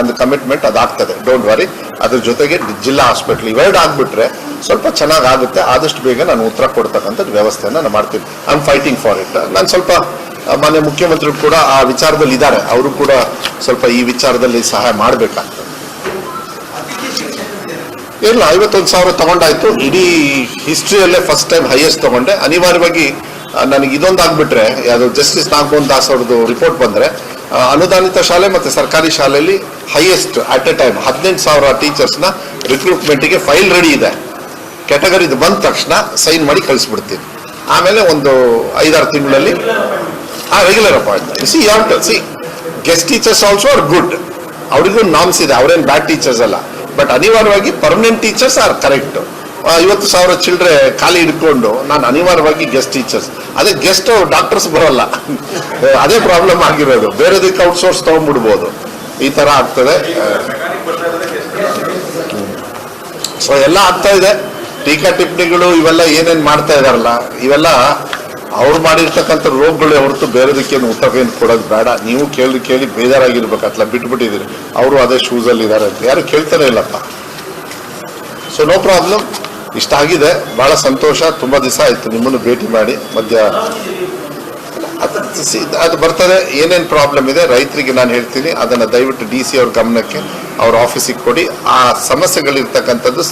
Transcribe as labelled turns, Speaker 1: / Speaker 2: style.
Speaker 1: ನಂದು commitment ಅದಾಗ್ತದೆ. Don't worry ಅದ್ರ ಜೊತೆಗೆ ಜಿಲ್ಲಾ ಹಾಸ್ಪಿಟ್ಲ್ ಇವೆರಡು ಆಗ್ಬಿಟ್ರೆ ಸ್ವಲ್ಪ ಚೆನ್ನಾಗಾಗುತ್ತೆ. ಆದಷ್ಟು ಬೇಗ ನಾನು ಉತ್ತರ ಕೊಡ್ತಕ್ಕಂಥದ್ದು ವ್ಯವಸ್ಥೆಯನ್ನು ನಾನು ಮಾಡ್ತೀನಿ. I am fighting for it ನಾನು ಸ್ವಲ್ಪ ಮಾನ್ಯ ಮುಖ್ಯಮಂತ್ರಿಗಳು ಕೂಡ ಆ ವಿಚಾರದಲ್ಲಿ ಇದ್ದಾರೆ. ಅವರು ಕೂಡ ಸ್ವಲ್ಪ ಈ ವಿಚಾರದಲ್ಲಿ ಸಹಾಯ ಮಾಡಬೇಕಾಗ್ತದೆ. ಇಲ್ಲ, ಐವತ್ತೊಂದು ಸಾವಿರ ತಗೊಂಡಾಯ್ತು. ಇಡೀ ಹಿಸ್ಟ್ರಿಯಲ್ಲೇ ಫಸ್ಟ್ ಟೈಮ್ ಹೈಯೆಸ್ಟ್ ತಗೊಂಡೆ. ಅನಿವಾರ್ಯವಾಗಿ ನನಗೆ ಇದೊಂದು ಆಗ್ಬಿಟ್ರೆ ಯಾವುದು ಜಸ್ಟಿಸ್ ನಾಗಮೋಹನ್ ದಾಸ್ ಅವ್ರದ್ದು ರಿಪೋರ್ಟ್ ಬಂದ್ರೆ ಅನುದಾನಿತ ಶಾಲೆ ಮತ್ತೆ ಸರ್ಕಾರಿ ಶಾಲೆಯಲ್ಲಿ ಹೈಯೆಸ್ಟ್ ಅಟ್ ಎ ಟೈಮ್ ಹದಿನೆಂಟು ಸಾವಿರ ಟೀಚರ್ಸ್ನ ರಿಕ್ರೂಟ್ಮೆಂಟ್ಗೆ ಫೈಲ್ ರೆಡಿ ಇದೆ. ಕ್ಯಾಟಗರಿದು ಬಂದ ತಕ್ಷಣ ಸೈನ್ ಮಾಡಿ ಕಳಿಸ್ಬಿಡ್ತೀನಿ. ಆಮೇಲೆ ಒಂದು ಐದಾರು ತಿಂಗಳಲ್ಲಿ, ಆ ರೆಗ್ಯುಲರ್ ಅಪಾಯಿಂಟ್ಮೆಂಟ್ ಸಿ ಯಾವ C guest teachers also are good ಅವರಿಗೂ ನಾಮ್ಸ್ ಇದೆ, ಅವರೇನು ಬ್ಯಾಡ್ ಟೀಚರ್ಸ್ ಅಲ್ಲ. ಬಟ್ ಅನಿವಾರ್ಯವಾಗಿ ಪರ್ಮನೆಂಟ್ ಟೀಚರ್ಸ್ ಆರ್ ಕರೆಕ್ಟ್ ಐವತ್ತು ಸಾವಿರ ಚಿಲ್ಡ್ರೆ ಖಾಲಿ ಹಿಡ್ಕೊಂಡು ನಾನು ಅನಿವಾರ್ಯವಾಗಿ ಗೆಸ್ಟ್ ಟೀಚರ್ಸ್ ಅದೇ ಗೆಸ್ಟ್ ಡಾಕ್ಟರ್ಸ್ ಬರಲ್ಲ. ಅದೇ ಪ್ರಾಬ್ಲಮ್ ಆಗಿರೋದು. ಬೇರೆದಕ್ಕೆ ಔಟ್ಸೋರ್ಸ್ ತಗೊಂಡ್ಬಿಡ್ಬೋದು. ಈ ತರ ಆಗ್ತದೆ. ಸೊ ಎಲ್ಲ ಆಗ್ತಾ ಇದೆ. ಟೀಕಾ ಟಿಪ್ಪಣಿಗಳು ಇವೆಲ್ಲ ಏನೇನು ಮಾಡ್ತಾ ಇದಾರಲ್ಲ, ಇವೆಲ್ಲ ಅವ್ರು ಮಾಡಿರ್ತಕ್ಕಂಥ ರೋಗಗಳು ಹೊರತು ಬೇರೆದಕ್ಕೇನು ಉತ್ತರವೇನು ಕೊಡೋದು ಬೇಡ. ನೀವು ಕೇಳಿ ಕೇಳಿ ಬೇಜಾರಾಗಿರ್ಬೇಕತ್ಲ ಬಿಟ್ಬಿಟ್ಟಿದ್ದೀರಿ. ಅವರು ಅದೇ ಶೂಸಲ್ಲಿ ಇದ್ದಾರೆ ಅಂತ. ಯಾರು ಕೇಳ್ತಾನೆ ಇಲ್ಲಪ್ಪ. ಸೊ ನೋ ಪ್ರಾಬ್ಲಮ್ ಇಷ್ಟ ಆಗಿದೆ ಬಹಳ ಸಂತೋಷ. ತುಂಬಾ ದಿವಸ ಆಯ್ತು ನಿಮ್ಮನ್ನು ಭೇಟಿ ಮಾಡಿ. ಮಧ್ಯ ಅದು ಬರ್ತದೆ. ಏನೇನು ಪ್ರಾಬ್ಲಮ್ ಇದೆ, ರೈತರಿಗೆ ನಾನು ಹೇಳ್ತೀನಿ. ಅದನ್ನ ದಯವಿಟ್ಟು ಡಿ ಸಿ ಅವ್ರ ಗಮನಕ್ಕೆ, ಅವ್ರ ಆಫೀಸಿಗೆ ಕೊಡಿ. ಆ ಸಮಸ್ಯೆಗಳಿರ್ತಕ್ಕಂಥದ್ದು